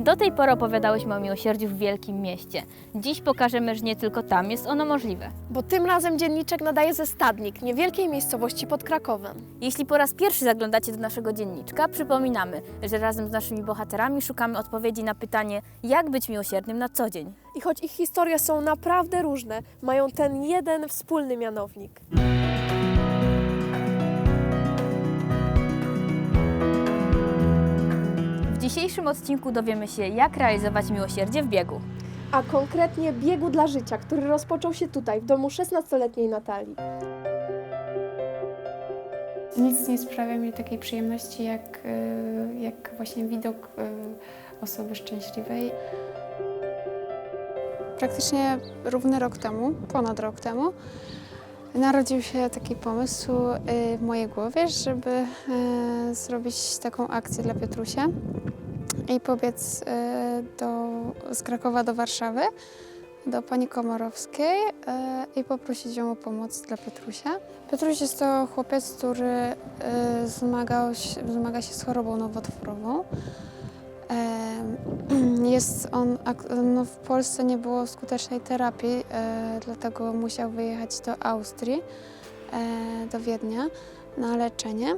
Do tej pory opowiadałyśmy o miłosierdziu w wielkim mieście. Dziś pokażemy, że nie tylko tam jest ono możliwe. Bo tym razem dzienniczek nadaje ze Stadnik, niewielkiej miejscowości pod Krakowem. Jeśli po raz pierwszy zaglądacie do naszego dzienniczka, przypominamy, że razem z naszymi bohaterami szukamy odpowiedzi na pytanie, jak być miłosiernym na co dzień. I choć ich historie są naprawdę różne, mają ten jeden wspólny mianownik. Dzisiejszym odcinku dowiemy się, jak realizować miłosierdzie w biegu. A konkretnie biegu dla życia, który rozpoczął się tutaj, w domu 16-letniej Natalii. Nic nie sprawia mi takiej przyjemności jak, y, jak właśnie widok y, osoby szczęśliwej. Praktycznie równy rok temu, ponad rok temu, narodził się taki pomysł y, w mojej głowie, żeby y, zrobić taką akcję dla Piotrusia i pobiec y, do, z Krakowa do Warszawy, do pani Komorowskiej y, i poprosić ją o pomoc dla Piotrusia. Piotruś jest to chłopiec, który y, zmagał zmaga się z chorobą nowotworową. Jest on, no w Polsce nie było skutecznej terapii, dlatego musiał wyjechać do Austrii, do Wiednia na leczenie.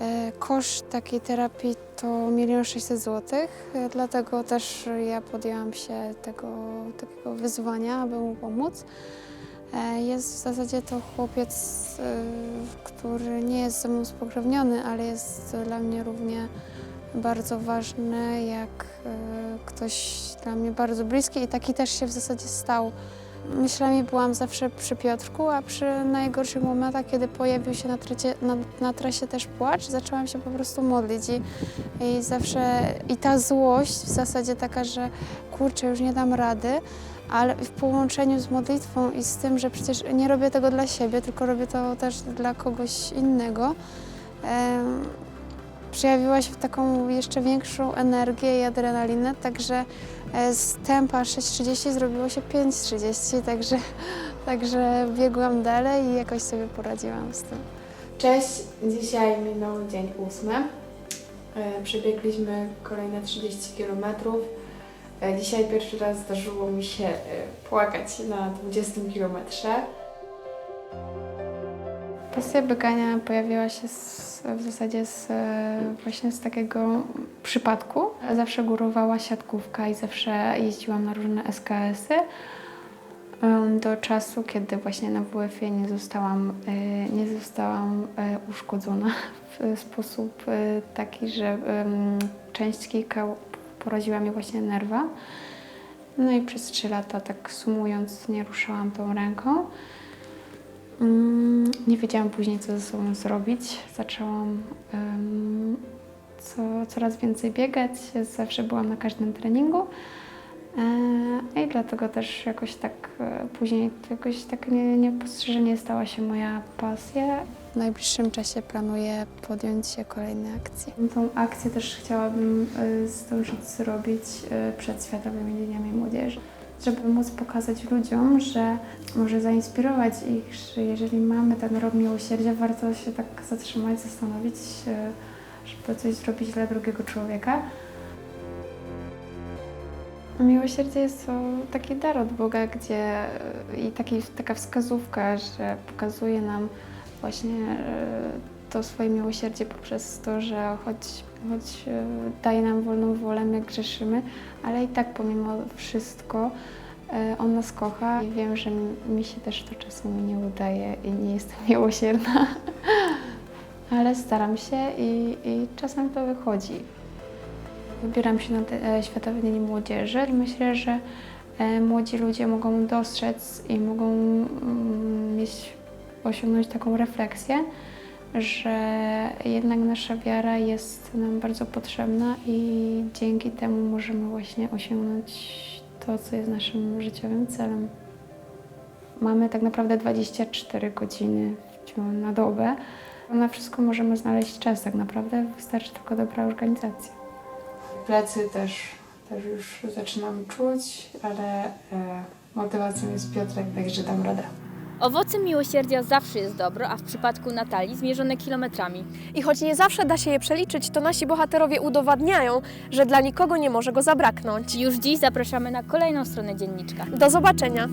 E, koszt takiej terapii to 1 600 zł, dlatego też ja podjęłam się tego, takiego wyzwania, aby mu pomóc. E, Jest w zasadzie to chłopiec, e, który nie jest ze mną spokrewniony, ale jest dla mnie równie bardzo ważny, jak ktoś dla mnie bardzo bliski i taki też się w zasadzie stał. Myślami byłam zawsze przy Piotrku, a przy najgorszych momentach, kiedy pojawił się na, tracie, na, na trasie też płacz, zaczęłam się po prostu modlić i, i zawsze, i ta złość w zasadzie taka, że kurczę, już nie dam rady, ale w połączeniu z modlitwą i z tym, że przecież nie robię tego dla siebie, tylko robię to też dla kogoś innego, przejawiła się w taką jeszcze większą energię i adrenalinę, także e, z tempa 6.30 zrobiło się 5.30, także, także biegłam dalej i jakoś sobie poradziłam z tym. Cześć, dzisiaj minął dzień ósmy. E, Przebiegliśmy kolejne 30 km. Dzisiaj pierwszy raz zdarzyło mi się e, płakać na 20 kilometrze. Pasja biegania pojawiła się z, w zasadzie z, e, właśnie z takiego przypadku. Zawsze górowała siatkówka i zawsze jeździłam na różne SKS-y. Do czasu, kiedy właśnie na WF-ie nie zostałam, e, nie zostałam e, uszkodzona w sposób taki, że część kilka poraziła mi właśnie nerwa. No i przez trzy lata, tak sumując, nie ruszałam tą ręką. Mm, Nie wiedziałam później, co ze sobą zrobić. Zaczęłam co, coraz więcej biegać. Zawsze byłam na każdym treningu. E, I dlatego też jakoś tak e, później to jakoś tak nie, niepostrzeżenie stała się moja pasja. W najbliższym czasie planuję podjąć się kolejnej akcji. Tą akcję też chciałabym e, zdążyć zrobić przed Światowymi Dniami Młodzieży, żeby móc pokazać ludziom, że może zainspirować ich, że jeżeli mamy ten rok miłosierdzia, warto się tak zatrzymać, zastanowić, żeby coś zrobić dla drugiego człowieka. Miłosierdzie jest to taki dar od Boga, gdzie e, i taki, taka wskazówka, że pokazuje nam właśnie e, to swoje miłosierdzie poprzez to, że choć, choć e, daje nam wolną wolę, my grzeszymy, ale i tak pomimo wszystko e, On nas kocha i wiem, że mi- się też to czasem nie udaje i nie jestem miłosierna, ale staram się i, i czasem to wychodzi. Wybieram się na e, Światowy Dzień Młodzieży i myślę, że młodzi ludzie mogą dostrzec i mogą mm, mieć, osiągnąć taką refleksję, że jednak nasza wiara jest nam bardzo potrzebna i dzięki temu możemy właśnie osiągnąć to, co jest naszym życiowym celem. Mamy tak naprawdę 24 godziny na dobę. Na wszystko możemy znaleźć czas tak naprawdę, wystarczy tylko dobra organizacja. Plecy też, też już zaczynam czuć, ale e, motywacją jest Piotrek, także dam radę. Owocem miłosierdzia zawsze jest dobro, a w przypadku Natalii zmierzone kilometrami. I choć nie zawsze da się je przeliczyć, to nasi bohaterowie udowadniają, że dla nikogo nie może go zabraknąć. Już dziś zapraszamy na kolejną stronę dzienniczka. Do zobaczenia!